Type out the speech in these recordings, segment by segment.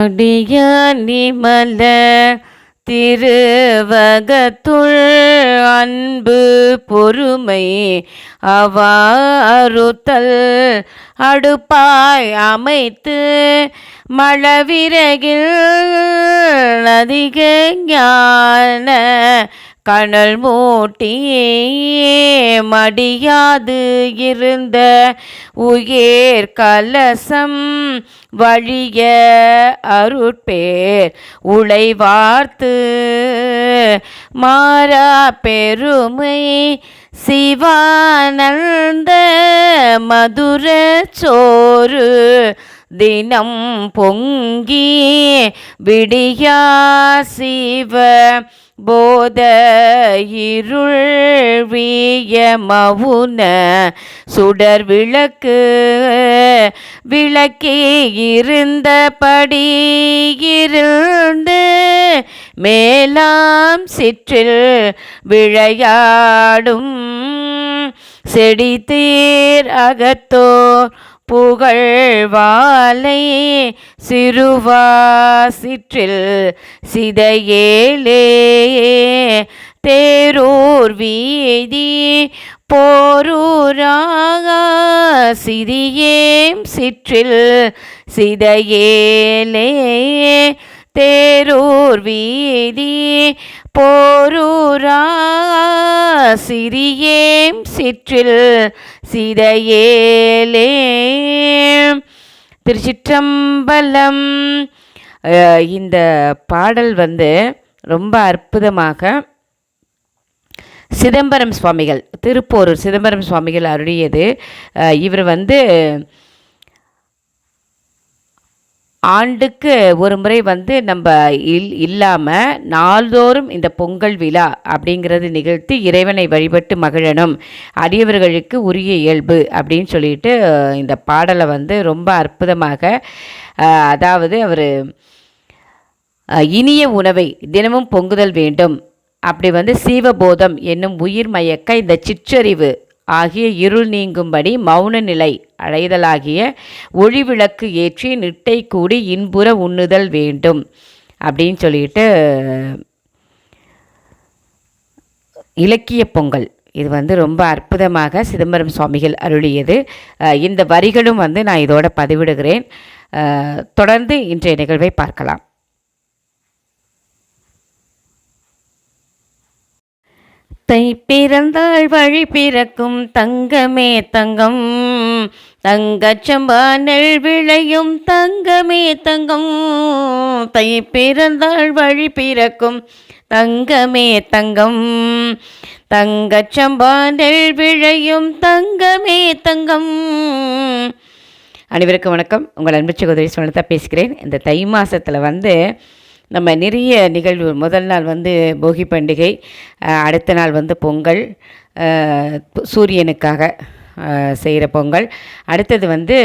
அடியானிமல திருவகத்துள் அன்பு பொறுமை அவாறுத்தல் அடுப்பாய் அமைத்து மழவிறகில் அதிக ஞான கனல் மூட்டியே மடியாது இருந்த உயர் கலசம் வழிய அருட்பேர் உழைவார்த்து மாறா பெருமை சிவானந்த மதுர சோறு தினம் பொங்கி விடியா சிவ போத இருள் வீய மவுன சுடர் விளக்கு விளக்கி இருந்தபடி இருந்து மேலாம் சிற்றில் விளையாடும் செடி தீர் அகத்தோர் புகழ்வாலை சிறுவாசிற்றில் சிதையேலே. தேரூர் வீதி போரூராக சிறியேம் சிற்றில் சிதையேலே. தேரூர் வீதி போரூரா சிறியேம் சிற்றில் சிதையேலே. திருச்சிற்றம்பலம் இந்த பாடல் வந்து ரொம்ப அற்புதமாக சிதம்பரம் சுவாமிகள் திருப்போரூர் சிதம்பரம் சுவாமிகள் அருளியது. இவர் வந்து ஆண்டுக்கு ஒரு முறை வந்து நம்ம இல் இல்லாமல் நாள்தோறும் இந்த பொங்கல் விழா அப்படிங்கிறது நிகழ்த்தி இறைவனை வழிபட்டு மகிழணும். அடியவர்களுக்கு உரிய இயல்பு அப்படின்னு சொல்லிட்டு இந்த பாடலை வந்து ரொம்ப அற்புதமாக அதாவது அவர் இனிய உணவை தினமும் பொங்குதல் வேண்டும். அப்படி வந்து சீவபோதம் என்னும் உயிர் மயக்க இந்த சிற்றறிவு ஆகிய இருள் நீங்கும்படி மௌன நிலை அடைதலாகிய ஒளிவிளக்கு ஏற்றி நிட்டை கூடி இன்புற உண்ணுதல் வேண்டும். அப்படின்னு சொல்லிட்டு இலக்கிய பொங்கல். இது வந்து ரொம்ப அற்புதமாக சிதம்பரம் சுவாமிகள் அருளியது. இந்த வரிகளும் வந்து நான் இதோட பதிவிடுகிறேன். தொடர்ந்து இன்றைய நிகழ்வை பார்க்கலாம். தை பிறந்தாள் வழி பிறக்கும் தங்கமே தங்கம். தங்கச்சம்பா நெல் விளையும் தங்கமே தங்கம். தை பிறந்தாள் வழி பிறக்கும் தங்கமே தங்கம். தங்கச்சம்பா நெல் விளையும் தங்கமே தங்கம். அனைவருக்கும் வணக்கம். உங்கள் அன்பு சகோதரி சொன்னதாக பேசுகிறேன். இந்த தை மாதத்தில் வந்து நம்ம நிறைய நிகழ்வு. முதல் நாள் வந்து போகி பண்டிகை அடுத்த நாள் வந்து பொங்கல் சூரியனுக்காக செய்கிற பொங்கல். அடுத்தது வந்து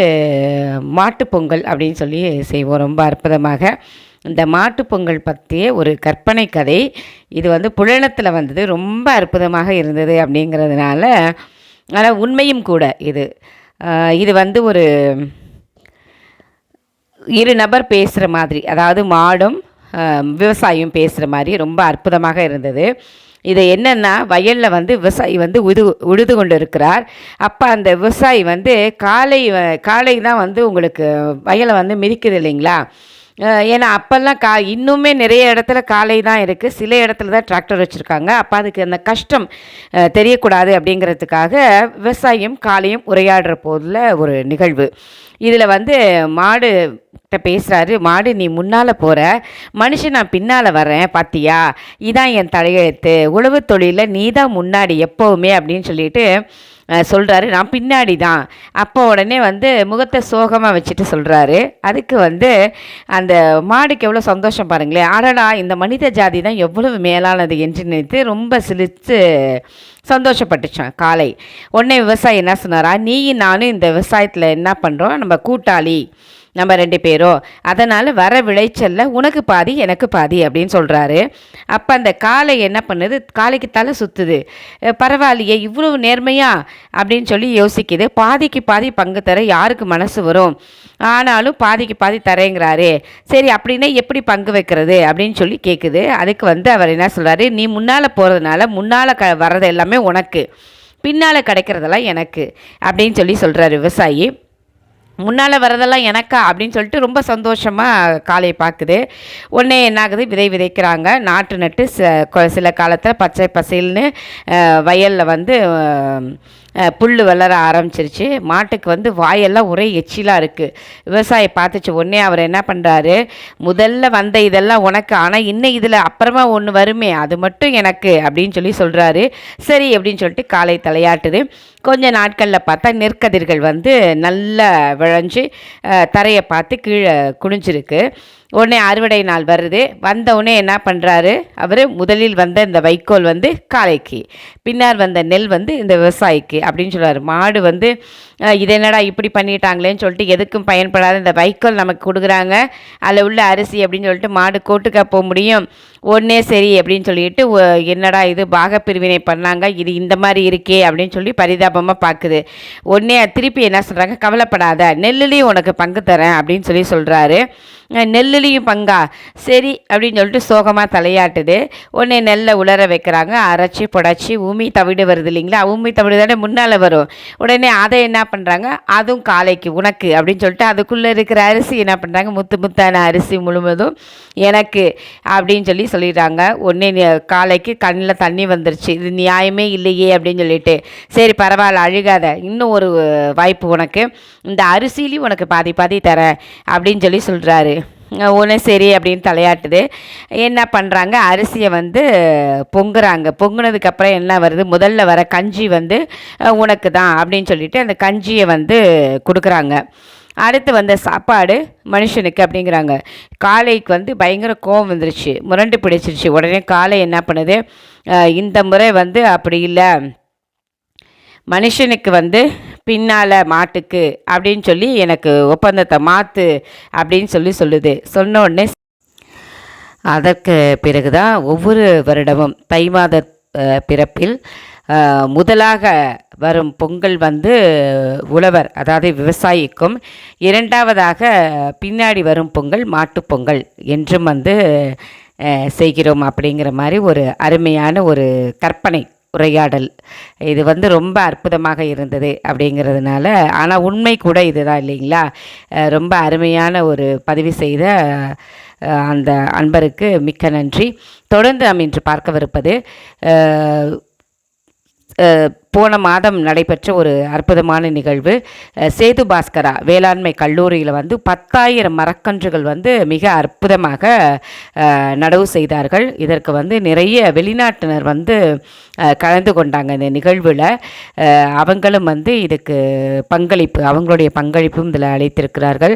மாட்டுப்பொங்கல் அப்படின்னு சொல்லி செய்வோம். ரொம்ப அற்புதமாக. இந்த மாட்டுப்பொங்கல் பற்றிய ஒரு கற்பனை கதை. இது வந்து புலனத்தில் வந்தது. ரொம்ப அற்புதமாக இருந்தது அப்படிங்கிறதுனால ஆனால் உண்மையும் கூட இது. இது வந்து ஒரு இரு நபர் பேசுகிற மாதிரி அதாவது மாடும் விவசாயியும் பேசுகிற மாதிரி ரொம்ப அற்புதமாக இருந்தது. இது என்னென்னா வயலில் வந்து விவசாயி வந்து உது உழுது கொண்டு இருக்கிறார் அப்போ அந்த விவசாயி வந்து காலை வ- காலை தான் வந்து உங்களுக்கு வயலை வந்து மிதிக்குது இல்லைங்களா? ஏன்னா அப்போல்லாம் கா இன்னுமே நிறைய இடத்துல காலை தான் இருக்குது சில இடத்துல தான் டிராக்டர் வச்சுருக்காங்க. அப்போ அதுக்கு அந்த கஷ்டம் தெரியக்கூடாது அப்படிங்கிறதுக்காக விவசாயம் காலையும் உரையாடுற போதில் ஒரு நிகழ்வு. இதில் வந்து மாடு கிட்ட பேசுகிறாரு மாடு நீ முன்னால் போகிற மனுஷன் நான் பின்னால் வரேன் பார்த்தியா இதான் என் தலையெழுத்து. உழவு தொழிலில் நீ தான் முன்னாடி எப்போவுமே அப்படின்னு சொல்லிட்டு சொல்கிறாரு நான் பின்னாடி தான் அப்போ உடனே வந்து முகத்தை சோகமாக வச்சுட்டு சொல்கிறாரு அதுக்கு வந்து அந்த மாடுக்கு எவ்வளோ சந்தோஷம் பாருங்களேன் அடடா இந்த மனித ஜாதி தான் எவ்வளவு மேலானது என்று நினைத்து ரொம்ப சிலித்து சந்தோஷப்பட்டுச்சான் காலை. உடனே விவசாயி என்ன சொன்னாரா? நீயும் நானும் இந்த விவசாயத்தில் என்ன பண்ணுறோம் நம்ம கூட்டாளி. நம்ம ரெண்டு பேரும். அதனால் வர விளைச்சலில் உனக்கு பாதி எனக்கு பாதி அப்படின்னு சொல்கிறாரு அப்போ அந்த காலை என்ன பண்ணுது? காளைக்கு தலை சுற்றுது பரவாயில்லையே இவ்வளவு நேர்மையா? அப்படின்னு சொல்லி யோசிக்குது. பாதிக்கு பாதி பங்கு தர யாருக்கு மனசு வரும்? ஆனாலும் பாதிக்கு பாதி தரேங்கிறாரு. சரி அப்படின்னா எப்படி பங்கு வைக்கிறது? அப்படின்னு சொல்லி கேட்குது அதுக்கு வந்து அவர் என்ன சொல்கிறாரு நீ முன்னால் போகிறதுனால முன்னால் க வர்றது எல்லாமே உனக்கு. பின்னால் கிடைக்கிறதெல்லாம் எனக்கு. அப்படின்னு சொல்லி சொல்கிறார் விவசாயி. முன்னால் வரதெல்லாம் எனக்கா? அப்படின்னு சொல்லிட்டு ரொம்ப சந்தோஷமாக காளையை பார்க்குது. உடனே என்னாகுது? விதை விதைக்கிறாங்க. நாட்டு நட்டு ச சில காலத்தில் பச்சை பசைல்னு வயலில் வந்து புல் வளர ஆரம்பிச்சிருச்சு. மாட்டுக்கு வந்து வாயெல்லாம் ஒரே எச்சிலாக இருக்குது விவசாயி பார்த்துச்சு உடனே அவர் என்ன பண்ணுறாரு முதல்ல வந்த இதெல்லாம் உனக்கு ஆனால் இன்னும் இதில் அப்புறமா ஒன்று வருமே அது மட்டும் எனக்கு அப்படின்னு சொல்லி சொல்கிறாரு சரி அப்படின்னு சொல்லிட்டு காலை தலையாட்டுது. கொஞ்ச நாட்களில் பார்த்தா நெற்கதிர்கள் வந்து நல்லா விளைஞ்சு தரையை பார்த்து கீழே குனிஞ்சிருக்கு. உடனே அறுவடை நாள் வருது. வந்த உடனே என்ன பண்ணுறாரு அவர் முதலில் வந்த இந்த வைக்கோல் வந்து காளைக்கு பின்னர் வந்த நெல் வந்து இந்த விவசாயிக்கு அப்படின்னு சொல்கிறார் மாடு வந்து இது என்னடா இப்படி பண்ணிட்டாங்களேன்னு சொல்லிட்டு எதுக்கும் பயன்படாத இந்த வைக்கோல் நமக்கு கொடுக்குறாங்க. அதில் உள்ள அரிசி அப்படின்னு சொல்லிட்டு மாடு கோட்டுக்கா போக முடியும். ஒன்றே சரி அப்படின்னு சொல்லிட்டு என்னடா இது பாகப்பிரிவினை பண்ணாங்க இது இந்த மாதிரி இருக்கே அப்படின்னு சொல்லி பரிதாபமாக பார்க்குது உடனே திருப்பி என்ன சொல்கிறாங்க கவலைப்படாத நெல்லுலேயும் உனக்கு பங்கு தரேன் அப்படின்னு சொல்லி சொல்கிறாரு நெல்லுலேயும் பங்கா? சரி அப்படின்னு சொல்லிட்டு சோகமாக தலையாட்டுது. உடனே நெல்லை உலர வைக்கிறாங்க அரைச்சி புடச்சி உமி தவிடு வருது இல்லைங்களா? உமி தவிடு தானே முன்னால் வரும். உடனே அதை என்ன பண்ணுறாங்க அதுவும் காலைக்கு உனக்கு அப்படின்னு சொல்லிட்டு அதுக்குள்ளே இருக்கிற அரிசி என்ன பண்ணுறாங்க முத்து முத்தான அரிசி முழுவதும் எனக்கு அப்படின்னு சொல்லி சொல்லிடுறாங்க. உடனே காலைக்கு கண்ணில் தண்ணி வந்துருச்சு. இது நியாயமே இல்லையே அப்படின்னு சொல்லிட்டு. சரி பரவாயில்ல அழுகாத. இன்னும் ஒரு வாய்ப்பு உனக்கு. இந்த அரிசிலையும் உனக்கு பாதி பாதி தரேன் அப்படின்னு சொல்லி சொல்கிறாரு உடனே சரி அப்படின்னு தலையாட்டுது. என்ன பண்ணுறாங்க அரிசியை வந்து பொங்குறாங்க. பொங்குனதுக்கப்புறம் என்ன வருது? முதல்ல வர கஞ்சி வந்து உனக்கு தான் அப்படின்னு சொல்லிட்டு அந்த கஞ்சியை வந்து கொடுக்குறாங்க. அடுத்து வந்த சாப்பாடு மனுஷனுக்கு அப்படிங்கிறாங்க. காளைக்கு வந்து பயங்கர கோவம் வந்துருச்சு. முரண்டு பிடிச்சிருச்சு. உடனே காளை என்ன பண்ணுது? இந்த முறை வந்து அப்படி இல்லை. மனுஷனுக்கு வந்து பின்னால் மாட்டுக்கு அப்படின்னு சொல்லி எனக்கு ஒப்பந்தத்தை மாற்று அப்படின்னு சொல்லி சொல்லுது. சொன்ன உடனே அதற்கு பிறகுதான் ஒவ்வொரு வருடமும் தை மாத பிறப்பில் முதலாக வரும் பொங்கல் வந்து உழவர் அதாவது விவசாயிக்கும். இரண்டாவதாக பின்னாடி வரும் பொங்கல் மாட்டுப்பொங்கல் என்றும் வந்து செய்கிறோம் அப்படிங்கிற மாதிரி ஒரு அருமையான ஒரு கற்பனை உரையாடல். இது வந்து ரொம்ப அற்புதமாக இருந்தது அப்படிங்கிறதுனால ஆனால் உண்மை கூட இதுதான் இல்லைங்களா? ரொம்ப அருமையான ஒரு பதிவு செய்த அந்த அன்பருக்கு மிக்க நன்றி. தொடர்ந்து நாம் இன்று பார்க்கவிருப்பது போன மாதம் நடைபெற்ற ஒரு அற்புதமான நிகழ்வு. சேது பாஸ்கரா வேளாண்மை கல்லூரியில் வந்து பத்தாயிரம் மரக்கன்றுகள் வந்து மிக அற்புதமாக நடவு செய்தார்கள். இதற்கு வந்து நிறைய வெளிநாட்டினர் வந்து கலந்து கொண்டாங்க இந்த நிகழ்வில். அவங்களும் வந்து இதுக்கு பங்களிப்பு அவங்களுடைய பங்களிப்பும் இதில் அளித்திருக்கிறார்கள்.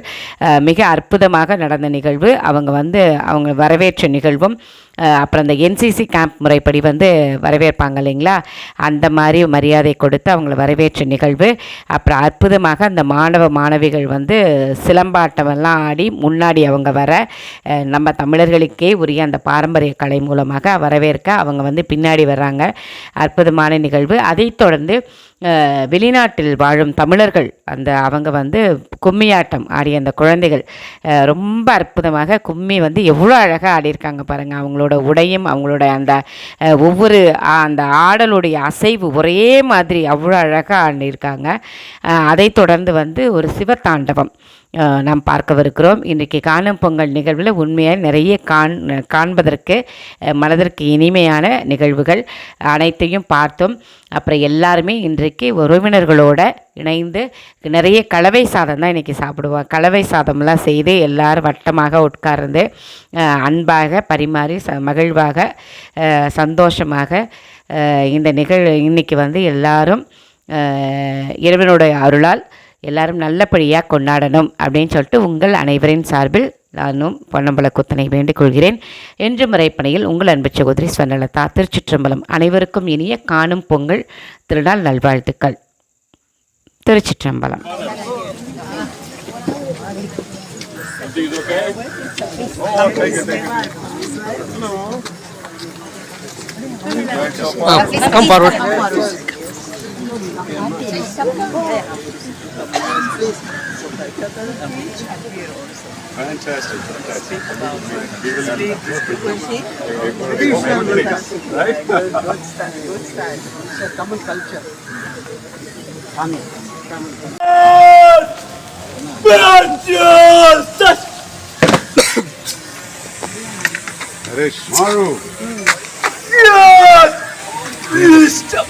மிக அற்புதமாக நடந்த நிகழ்வு. அவங்க வந்து அவங்க வரவேற்ற நிகழ்வும் அப்புறம் அந்த என்சிசி கேம்ப் முறைப்படி வந்து வரவேற்பாங்க இல்லைங்களா? அந்த மாதிரி மரியாதை கொடுத்து அவங்கள வரவேற்ற நிகழ்வு. அப்புறம் அற்புதமாக அந்த மாணவ மாணவிகள் வந்து சிலம்பாட்டமெல்லாம் ஆடி முன்னாடி அவங்க வர நம்ம தமிழர்களுக்கே உரிய அந்த பாரம்பரிய கலை மூலமாக வரவேற்க அவங்க வந்து பின்னாடி வர்றாங்க. அற்புதமான நிகழ்வு. அதைத் தொடர்ந்து வெளிநாட்டில் வாழும் தமிழர்கள் அந்த அவங்க வந்து கும்மியாட்டம் ஆடிய அந்த குழந்தைகள் ரொம்ப அற்புதமாக கும்மி வந்து எவ்வளோ அழகாக ஆடியிருக்காங்க பாருங்கள் அவங்களோட உடையும் அவங்களோட அந்த ஒவ்வொரு அந்த ஆடலுடைய அசைவு ஒரே மாதிரி அவ்வளோ அழகாக ஆடியிருக்காங்க. அதை அதைத் தொடர்ந்து வந்து ஒரு சிவத்தாண்டவம் தாண்டவம். நாம் பார்க்கவிருக்கிறோம். இன்றைக்கு காணும் பொங்கல் நிகழ்வில் உண்மையாக நிறைய காண் காண்பதற்கு மனதிற்கு இனிமையான நிகழ்வுகள் அனைத்தையும் பார்த்தோம். அப்புறம் எல்லாருமே இன்றைக்கு உறவினர்களோட இணைந்து நிறைய கலவை சாதம் தான் இன்றைக்கி சாப்பிடுவோம். கலவை சாதம்லாம் செய்து எல்லாரும் வட்டமாக உட்கார்ந்து அன்பாக பரிமாறி ச மகிழ்வாக சந்தோஷமாக இந்த நிகழ் இன்றைக்கி வந்து எல்லாரும் இறைவனுடைய அருளால் எல்லாரும் நல்லபடியாக கொண்டாடணும் அப்படின்னு சொல்லிட்டு உங்கள் அனைவரின் சார்பில் நானும் பொன்னம்பல குத்தனை வேண்டிக் கொள்கிறேன். என்று முறைப்பணியில் உங்கள் அன்பு சகோதரி ஸ்வர்ணலதா திருச்சிற்றம்பலம் அனைவருக்கும் இனிய காணும் பொங்கல் திருநாள் நல்வாழ்த்துக்கள். திருச்சிற்றம்பலம். Come forward. Fantastic, fantastic. Speak about Good, style, good style. So Tamil culture. Tamil, Tamil. Fantastic! Harish, Maru. Yeah!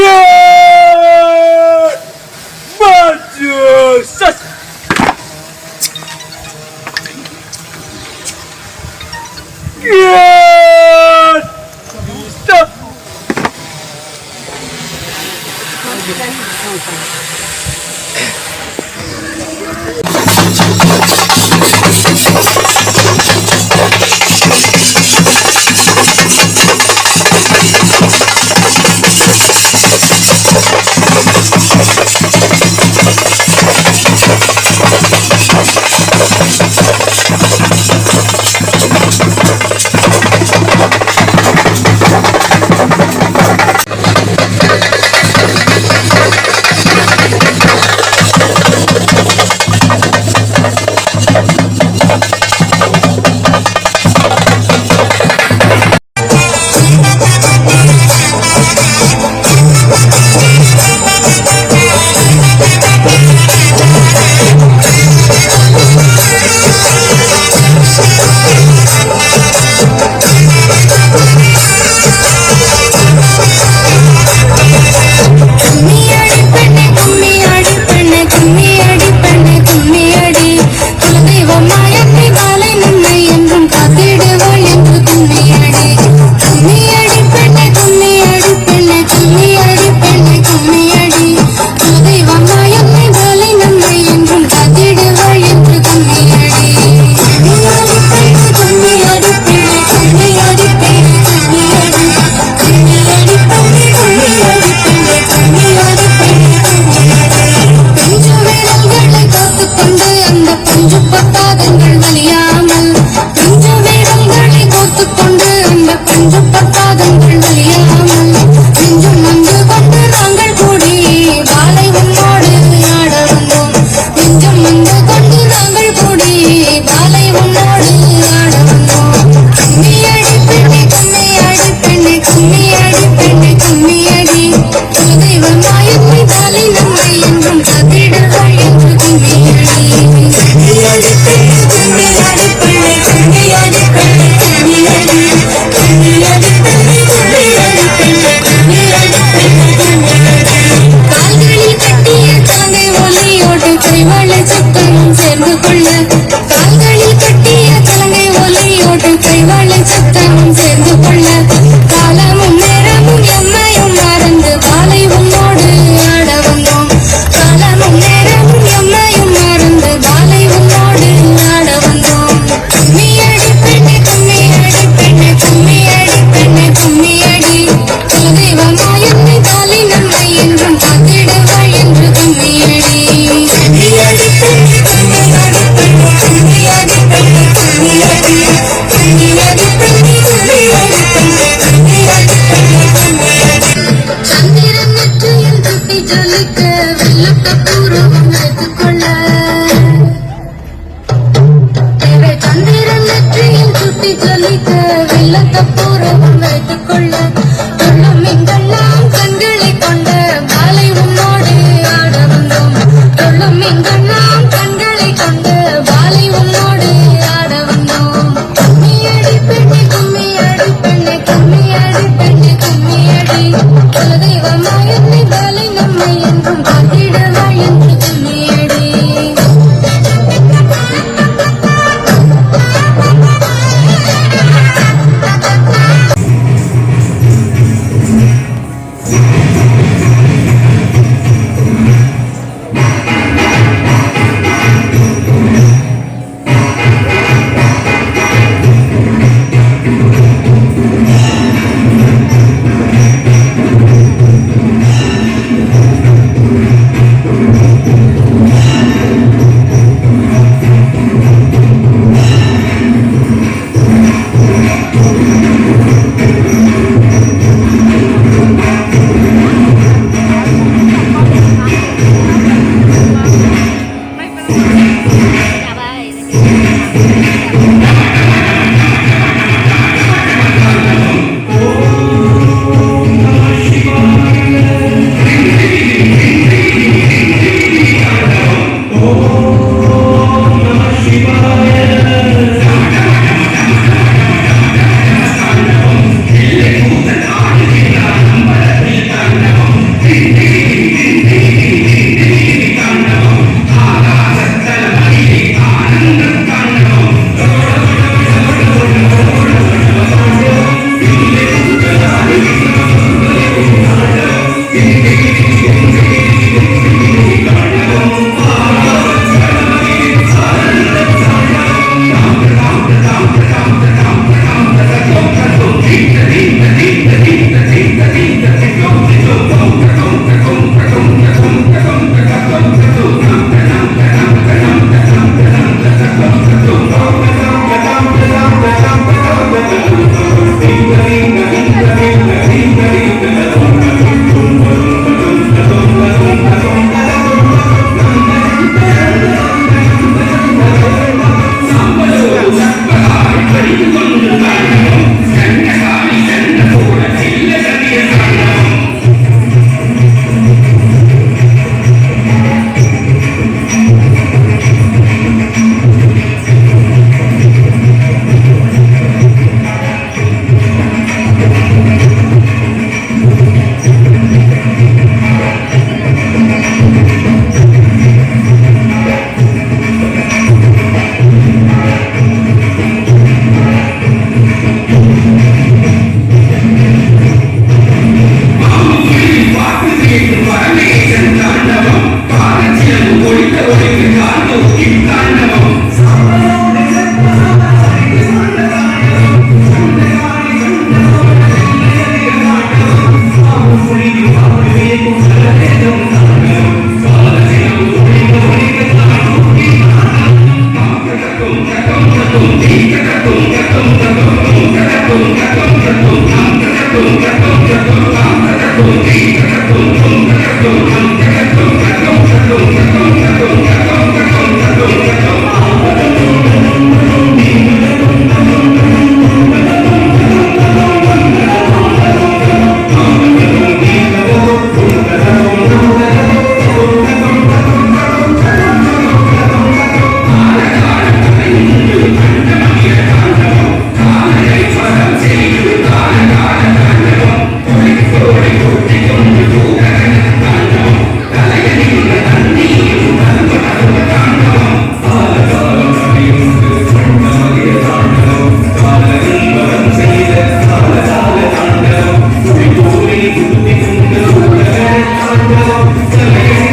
Yeah! ஜொலிக்க வெள்ளத்தை பூர்வம் வைத்துக்கொள்ள கண்களை கொண்ட காலை உன்னோடு ஆட வந்தோம். Excelência.